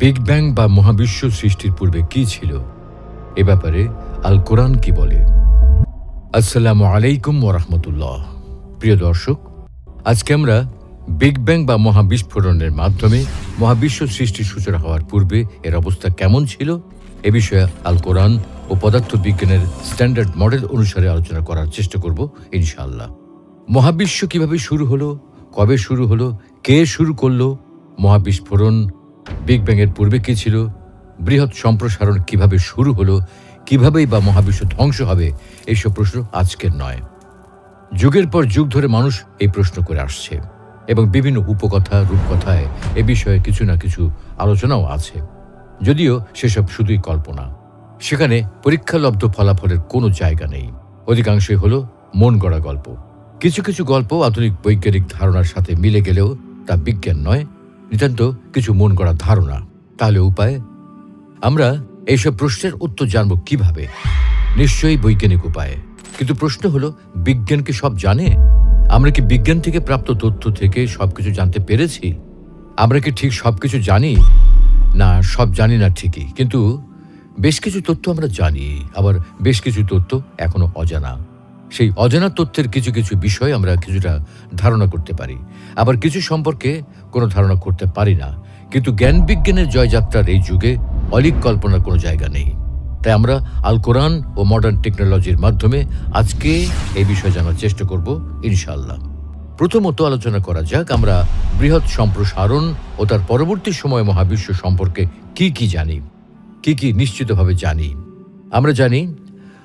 Big bang বা মহাবিশ্ব সৃষ্টির পূর্বে কি ছিল? এ ব্যাপারে আল কোরআন কি বলে? আসসালামু আলাইকুম ওরহমতুল্লাহ প্রিয় দর্শক, আজকে আমরা বিগ ব্যাং বা মহাবিস্ফোরণের মাধ্যমে মহাবিশ্ব সৃষ্টির সূচনা হওয়ার পূর্বে এর অবস্থা কেমন ছিল? এ বিষয়ে আল কোরআন ও পদার্থবিজ্ঞানের স্ট্যান্ডার্ড মডেল অনুসারে আলোচনা করার চেষ্টা করব, ইনশাআল্লাহ। মহাবিশ্ব কীভাবে শুরু হলো? কবে শুরু হলো? কে শুরু করল? মহাবিস্ফোরণ বিগ ব্যাংয়ের পূর্বে কি ছিল? বৃহৎ সম্প্রসারণ কীভাবে শুরু হলো? কিভাবেই বা মহাবিশ্ব ধ্বংস হবে? এইসব প্রশ্ন আজকের নয়। যুগের পর যুগ ধরে মানুষ এই প্রশ্ন করে আসছে এবং বিভিন্ন উপকথা, রূপকথায় এ বিষয়ে কিছু না কিছু আলোচনাও আছে। যদিও সেসব শুধুই কল্পনা। সেখানে পরীক্ষালব্ধ ফলাফলের কোনো জায়গা নেই। অধিকাংশই হলো মন গড়া গল্প। কিছু কিছু গল্প আধুনিক বৈজ্ঞানিক ধারণার সাথে মিলে গেলেও তা বিজ্ঞান নয় নিতান্ত কিছু মন গড়া ধারণা। তাহলে উপায়? আমরা এইসব প্রশ্নের উত্তর জানব কীভাবে? নিশ্চয়ই বৈজ্ঞানিক উপায়ে। কিন্তু প্রশ্ন হলো, বিজ্ঞান কি সব জানে? আমরা কি বিজ্ঞান থেকে প্রাপ্ত তথ্য থেকে সবকিছু জানতে পেরেছি? আমরা কি ঠিক সব কিছু জানি? না, সব জানি না ঠিকই। কিন্তু বেশ কিছু তথ্য আমরা জানি, আবার বেশ কিছু তথ্য এখনও অজানা। সেই অজানা তথ্যের কিছু কিছু বিষয় আমরা কিছুটা ধারণা করতে পারি। আবার কিছু সম্পর্কে কোনো ধারণা করতে পারি না। কিন্তু জ্ঞান বিজ্ঞানের জয়যাত্রার এই যুগে অলিক কল্পনার কোনো জায়গা নেই। তাই আমরা আল কোরআন ও মডার্ন টেকনোলজির মাধ্যমে আজকে এই বিষয়ে জানার চেষ্টা করব ইনশাল্লাহ প্রথমত আলোচনা করা যাক আমরা বৃহৎ সম্প্রসারণ ও তার পরবর্তী সময় মহাবিশ্ব সম্পর্কে কি কি জানি, কি কি নিশ্চিতভাবে জানি। আমরা জানি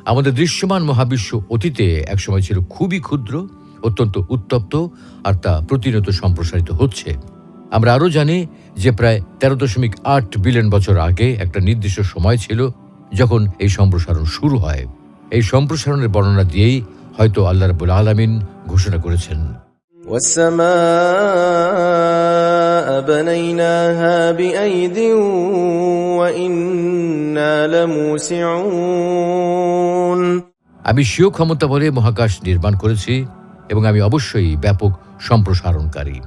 আমাদের দৃশ্যমান মহাবিশ্ব অতীতে একসময় ছিল খুবই ক্ষুদ্র, অত্যন্ত উত্তপ্ত আর তা প্রতিনিয়ত সম্প্রসারিত হচ্ছে। আমরা আরও জানি যে প্রায় তেরো দশমিক আট বিলিয়ন বছর আগে একটা নির্দিষ্ট সময় ছিল যখন এই সম্প্রসারণ শুরু হয়। এই সম্প্রসারণের বর্ণনা দিয়েই হয়তো আল্লাহ রাবুল আলমিন ঘোষণা করেছেন। والسماء بنيناها بأيد وإنا لموسعون আমি স্বীয় ক্ষমতা বলে মহাকাশ নির্মাণ করেছি এবং আমি অবশ্যই ব্যাপক সম্প্রসারণকারী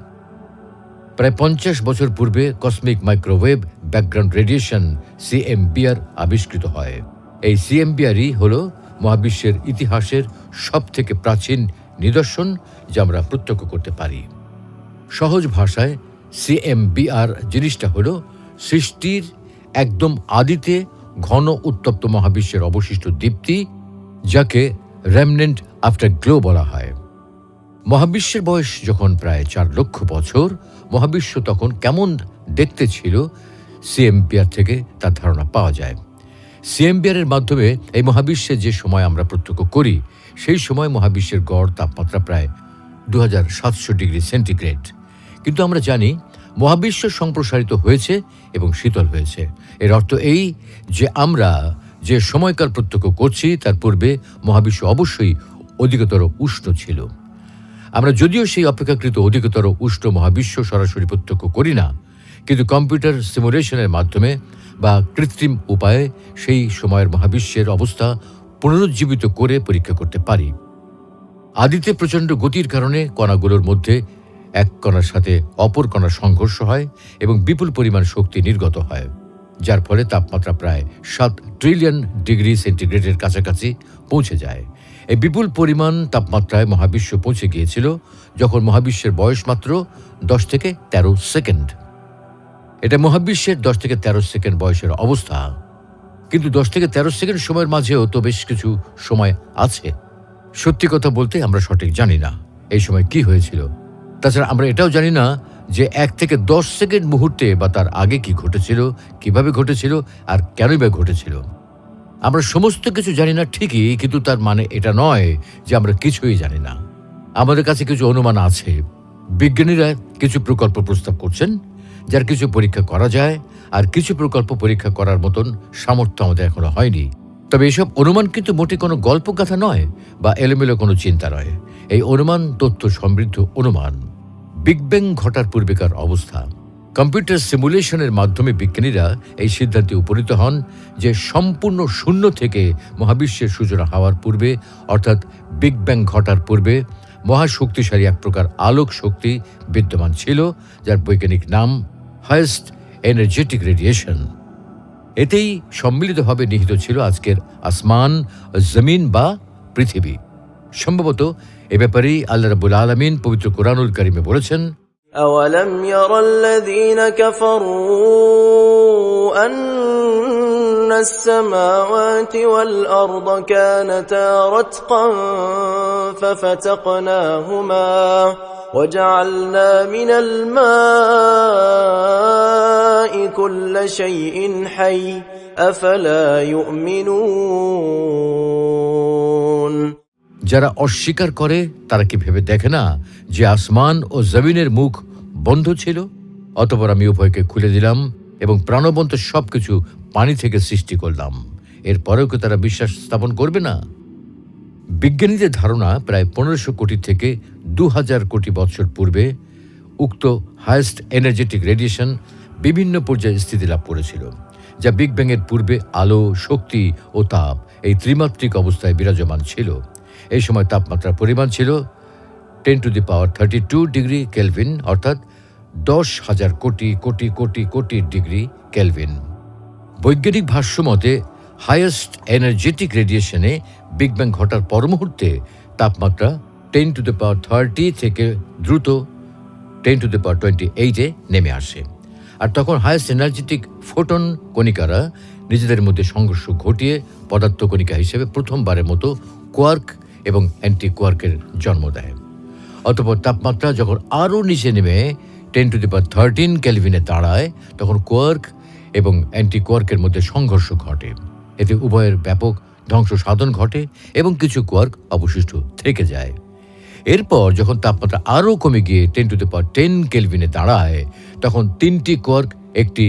প্রায় পঞ্চাশ বছর পূর্বে cosmic microwave background radiation CMBR আবিষ্কৃত হয় এই সিএমবিআরই হল মহাবিশ্বের ইতিহাসের সবথেকে প্রাচীন নিদর্শন যা আমরা প্রত্যক্ষ করতে পারি সহজ ভাষায় সিএমবিআর জিনিসটা হল, সৃষ্টির একদম আদিতে ঘন উত্তপ্ত মহাবিশ্বের অবশিষ্ট দীপ্তি, যাকে রেমনেন্ট আফটার গ্লো বলা হয়। মহাবিশ্বের বয়স যখন প্রায় চার লক্ষ বছর, মহাবিশ্ব তখন কেমন দেখতে ছিল সিএমপিআর থেকে তার ধারণা পাওয়া যায়। সিএমপিআর এর মাধ্যমে এই মহাবিশ্বে যে সময় আমরা প্রত্যক্ষ করি, সেই সময় মহাবিশ্বের গড় তাপমাত্রা প্রায় দু ডিগ্রি সেন্টিগ্রেড। কিন্তু আমরা জানি মহাবিশ্ব সম্প্রসারিত হয়েছে এবং শীতল হয়েছে। এর অর্থ এই যে আমরা যে সময়কাল প্রত্যক্ষ করছি, তার পূর্বে মহাবিশ্ব অবশ্যই অধিকতর উষ্ণ ছিল। আমরা যদিও সেই অপেক্ষাকৃত অধিকতর উষ্ণ মহাবিশ্ব সরাসরি প্রত্যক্ষ করি না, কিন্তু কম্পিউটার সিমুলেশনের মাধ্যমে বা কৃত্রিম উপায়ে সেই সময়ের মহাবিশ্বের অবস্থা পুনরুজ্জীবিত করে পরীক্ষা করতে পারি। আদিতে প্রচণ্ড গতির কারণে কণাগুলোর মধ্যে এক কণার সাথে অপর কণার সংঘর্ষ হয় এবং বিপুল পরিমাণ শক্তি নির্গত হয়, যার ফলে তাপমাত্রা প্রায় সাত ট্রিলিয়ন ডিগ্রি সেন্টিগ্রেডের কাছাকাছি পৌঁছে যায়। এই বিপুল পরিমাণ তাপমাত্রায় মহাবিশ্ব পৌঁছে গিয়েছিল যখন মহাবিশ্বের বয়স মাত্র দশ থেকে তেরো সেকেন্ড। এটা মহাবিশ্বের দশ থেকে তেরো সেকেন্ড বয়সের অবস্থা। কিন্তু দশ থেকে তেরো সেকেন্ড সময়ের মাঝেও তো বেশ কিছু সময় আছে। সত্যি কথা বলতে আমরা সঠিক জানি না। এই সময় কি হয়েছিল? তাছাড়া আমরা এটাও জানি না যে এক থেকে দশ সেকেন্ড মুহূর্তে বা তার আগে কি ঘটেছিল, কীভাবে ঘটেছিল আর কেনই বা ঘটেছিল। আমরা সমস্ত কিছু জানি না ঠিকই, কিন্তু তার মানে এটা নয় যে আমরা কিছুই জানি না। আমাদের কাছে কিছু অনুমান আছে। বিজ্ঞানীরা কিছু প্রকল্প প্রস্তাব করছেন, যার কিছু পরীক্ষা করা যায়, আর কিছু প্রকল্প পরীক্ষা করার মতন সামর্থ্য আমাদের এখনও হয়নি। তবে এসব অনুমান কিন্তু মোটে কোনো গল্পগাথা নয় বা এলোমেলো কোনো চিন্তা নয়। এই অনুমান তথ্য সমৃদ্ধ অনুমান। বিগ ব্যাং ঘটার পূর্বেকার অবস্থা। কম্পিউটার সিমুলেশনের মাধ্যমে বিজ্ঞানীরা এই সিদ্ধান্তে উপনীত হন যে সম্পূর্ণ শূন্য থেকে মহাবিশ্বের সূচনা হওয়ার পূর্বে, অর্থাৎ বিগ ব্যাং ঘটার পূর্বে, মহাশক্তিশালী এক প্রকার আলোক শক্তি বিদ্যমান ছিল, যার বৈজ্ঞানিক নাম হায়েস্ট এনার্জেটিক রেডিয়েশন এতেই সম্মিলিতভাবে নিহিত ছিল আজকের আসমান জমিন বা পৃথিবী সম্ভবত এ ব্যাপারেই আল্লাহ রাবুল আলমিন পবিত্র কোরআনুল কারিমে বলেছেন أولم ير الذين كفروا أن السماوات والأرض كانتا رتقا ففتقناهما وجعلنا من الماء كل شيء حي أفلا يؤمنون যারা অস্বীকার করে তারা কি ভেবে দেখে না যে আসমান ও জমিনের মুখ বন্ধ ছিল অতপর আমি উভয়কে খুলে দিলাম এবং প্রাণবন্ত সবকিছু পানি থেকে সৃষ্টি করলাম এরপরেও কি তারা বিশ্বাস স্থাপন করবে না বিজ্ঞানীদের ধারণা প্রায় পনেরোশো কোটি থেকে দু হাজার কোটি বছর পূর্বে উক্ত হায়েস্ট এনার্জেটিক রেডিয়েশন বিভিন্ন পর্যায়ে স্থিতি লাভ করেছিল, যা বিগ ব্যাংয়ের পূর্বে আলো, শক্তি ও তাপ এই ত্রিমাত্রিক অবস্থায় বিরাজমান ছিল। এই সময় তাপমাত্রার পরিমাণ ছিল ten to the power thirty two degree kelvin, অর্থাৎ দশ হাজার কোটি কোটি কোটি কোটি ডিগ্রি কেলভিন। বৈজ্ঞানিক ভাষ্য মতে হাইয়েস্ট এনার্জেটিক রেডিয়েশনে বিগ ব্যাং ঘটার পর মুহূর্তে তাপমাত্রা ten to the power thirty থেকে দ্রুত ten to the power twenty eight নেমে আসে। আর তখন হায়েস্ট এনার্জেটিক ফোটন কণিকারা নিজেদের মধ্যে সংঘর্ষ ঘটিয়ে পদার্থ কণিকা হিসেবে প্রথমবারের মতো কোয়ার্ক এবং অ্যান্টি কোয়ার্কের জন্ম দেয়। অতপর তাপমাত্রা যখন আরও নিচে নেমে ten to the power thirteen ক্যালভিনে দাঁড়ায়, তখন কোয়ার্ক এবং অ্যান্টি কোয়ার্কের মধ্যে সংঘর্ষ ঘটে। এতে উভয়ের ব্যাপক ধ্বংস সাধন ঘটে এবং কিছু কোয়ার্ক অবশিষ্ট থেকে যায়। এরপর যখন তাপমাত্রা আরও কমে গিয়ে ten to the power ten কেলভিনে দাঁড়ায়, তখন তিনটি কোয়ার্ক একটি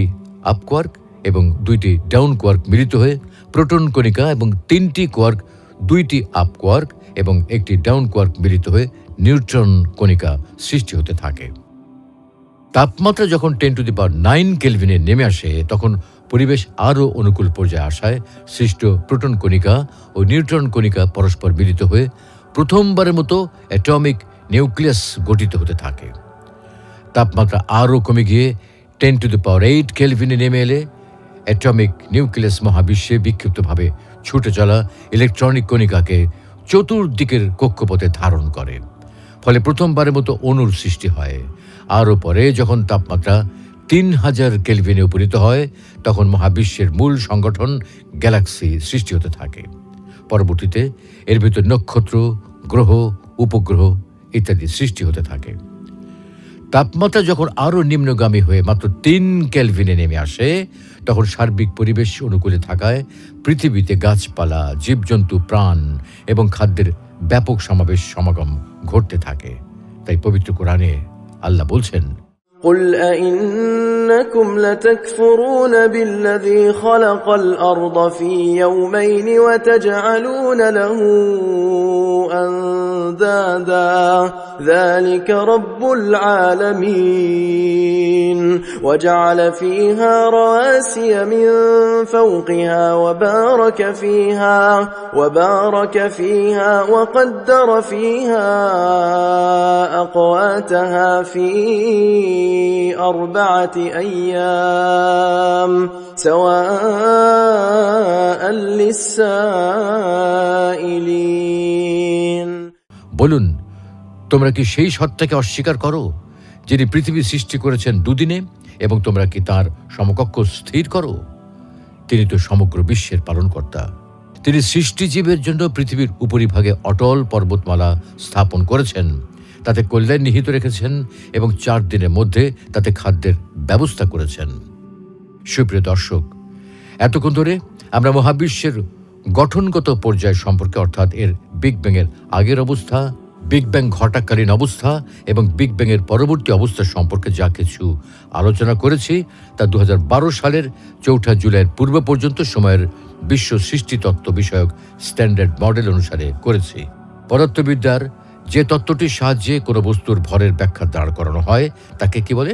আপ কোয়ার্ক এবং দুইটি ডাউন কোয়ার্ক মিলিত হয়ে প্রোটন কণিকা এবং তিনটি কোয়ার্ক দুইটি আপ কোয়ার্ক এবং একটি ডাউন কোয়ার্ক মিলিত হয়ে নিউট্রন কণিকা সৃষ্টি হতে থাকে। তাপমাত্রা যখন ten to the power nine কেলভিনে নেমে আসে, তখন পরিবেশ আরও অনুকূল পর্যায়ে আসায় সৃষ্ট প্রোটন কণিকা ও নিউট্রন কণিকা পরস্পর মিলিত হয়ে প্রথমবারের মতো অ্যাটমিক নিউক্লিয়াস গঠিত হতে থাকে। তাপমাত্রা আরও কমে গিয়ে ten to the power eight কেলভিনে নেমে এলে অ্যাটমিক নিউক্লিয়াস মহাবিশ্বে বিক্ষিপ্তভাবে ছুটে চলা ইলেকট্রনিক কণিকাকে চতুর্দিকের কক্ষপথে ধারণ করে। ফলে প্রথমবারের মতো অণুর সৃষ্টি হয়। আরও পরে যখন তাপমাত্রা তিন হাজার কেলভিনে উপনীত হয়, তখন মহাবিশ্বের মূল সংগঠন গ্যালাক্সি সৃষ্টি হতে থাকে। পরবর্তীতে এর ভিতর নক্ষত্র, গ্রহ, উপগ্রহ ইত্যাদি সৃষ্টি হতে থাকে। তাপমাত্রা যখন আরও নিম্নগামী হয়ে মাত্র তিন ক্যালভিনে নেমে আসে, তখন সার্বিক পরিবেশ অনুকূলে থাকায় পৃথিবীতে গাছপালা, জীবজন্তু, প্রাণ এবং খাদ্যের ব্যাপক সমাবেশ সমাগম ঘটতে থাকে। তাই পবিত্র কোরআনে আল্লাহ বলছেন قل أئنكم لتكفرون بالذي خلق الأرض في يومين وتجعلون له أندادا ذلك رب العالمين وجعل فيها رواسي من فوقها وبارك فيها وبارك فيها وقدر فيها أقواتها في أربعة أيام سواء للسائلين বলুন তোমরা কি সেই সত্তাকে অস্বীকার করো যিনি পৃথিবী সৃষ্টি করেছেন দুদিনে এবং তোমরা কি তার সমকক্ষ স্থির করো তিনি তো সমগ্র বিশ্বের পালনকর্তা তিনি সৃষ্টিজীবের জন্য পৃথিবীর উপরিভাগে অটল পর্বতমালা স্থাপন করেছেন তাতে কল্যাণ নিহিত রেখেছেন এবং চার দিনের মধ্যে তাতে খাদ্যের ব্যবস্থা করেছেন। সুপ্রিয় দর্শক, এতক্ষণ ধরে আমরা মহাবিশ্বের গঠনগত পর্যায় সম্পর্কে অর্থাৎ এর বিগ ব্যাংয়ের আগের অবস্থা বিগ ব্যাং ঘটাকালীন অবস্থা এবং বিগ ব্যাংয়ের পরবর্তী অবস্থা সম্পর্কে যা কিছু আলোচনা করেছি তা দু হাজার বারো সালের চৌঠা জুলাইয়ের পূর্ব পর্যন্ত সময়ের বিশ্ব সৃষ্টিতত্ত্ব বিষয়ক স্ট্যান্ডার্ড মডেল অনুসারে করেছি। পদার্থবিদ্যার যে তত্ত্বটির সাহায্যে কোনো বস্তুর ভরের ব্যাখ্যা দাঁড় করানো হয়, তাকে কি বলে?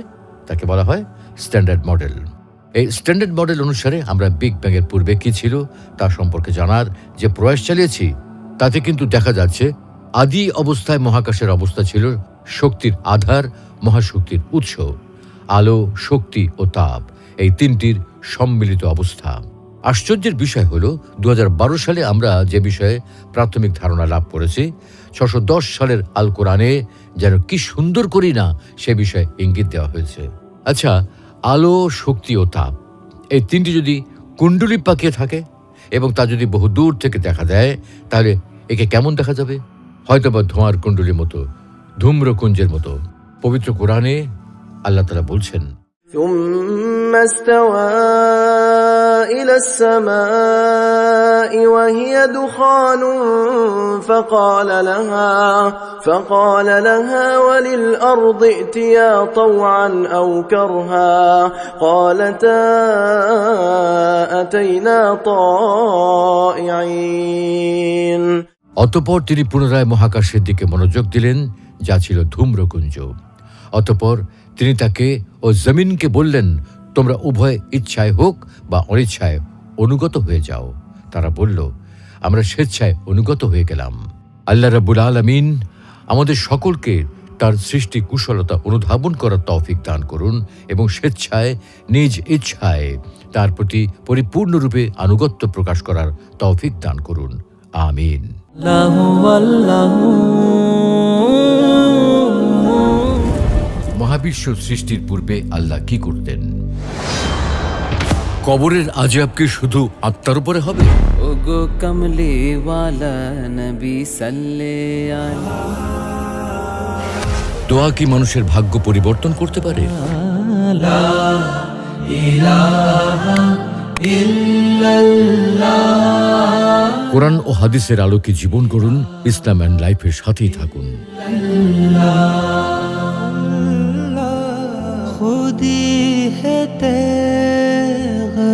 তাকে বলা হয় স্ট্যান্ডার্ড মডেল এই স্ট্যান্ডার্ড মডেল অনুসারে আমরা বিগ ব্যাংয়ের পূর্বে কি ছিল, তা সম্পর্কে জানার যে প্রয়াস চালিয়েছি, তাতে কিন্তু দেখা যাচ্ছে আদি অবস্থায় মহাকাশের অবস্থা ছিল শক্তির আধার, মহাশক্তির উৎস, আলো, শক্তি ও তাপ, এই তিনটির সম্মিলিত অবস্থা। আশ্চর্যের বিষয় হল দু হাজার বারো সালে আমরা যে বিষয়ে প্রাথমিক ধারণা লাভ করেছি ছশো সালের আল কোরআনে যেন কি সুন্দর করি না সে বিষয়ে ইঙ্গিত দেওয়া হয়েছে আচ্ছা আলো শক্তি ও তাপ এই তিনটি যদি কুণ্ডলী পাকিয়ে থাকে এবং তা যদি বহু দূর থেকে দেখা দেয় তাহলে একে কেমন দেখা যাবে হয়তোবা ধোঁয়ার কুণ্ডলীর মতো ধূম্রকুঞ্জের মতো পবিত্র কোরআনে আল্লাহ তালা বলছেন ثم استوى إلى السماء وهي دخان فقال لها فقال لها وللأرض ائتيا طوعا أو كرها قالتا أتينا طائعين অতপর তিনি পুনরায় মহাকাশের দিকে মনোযোগ দিলেন যা ছিল ধূম্রকুঞ্জ অতপর তিনি তাকে ও জমিনকে বললেন তোমরা উভয় ইচ্ছায় হোক বা অনিচ্ছায় অনুগত হয়ে যাও তারা বলল আমরা স্বেচ্ছায় অনুগত হয়ে গেলাম। আল্লাহ রাবুল আলমিন আমাদের সকলকে তার সৃষ্টি কুশলতা অনুধাবন করার তৌফিক দান করুন এবং স্বেচ্ছায় নিজ ইচ্ছায় তার প্রতি পরিপূর্ণরূপে আনুগত্য প্রকাশ করার তৌফিক দান করুন। আমিন। মহাবিশ্ব সৃষ্টির পূর্বে আল্লাহ কি করতেন? কবরের আজাব কি শুধু আত্মার উপরে হবে? ওগো কমলে ওয়ালা নবী সাল্লে দোয়া কি মানুষের ভাগ্য পরিবর্তন করতে পারে? কোরআন ও হাদিসের আলোকে জীবন করুন ইসলাম অ্যান্ড লাইফের সাথেই থাকুন। খুদি হে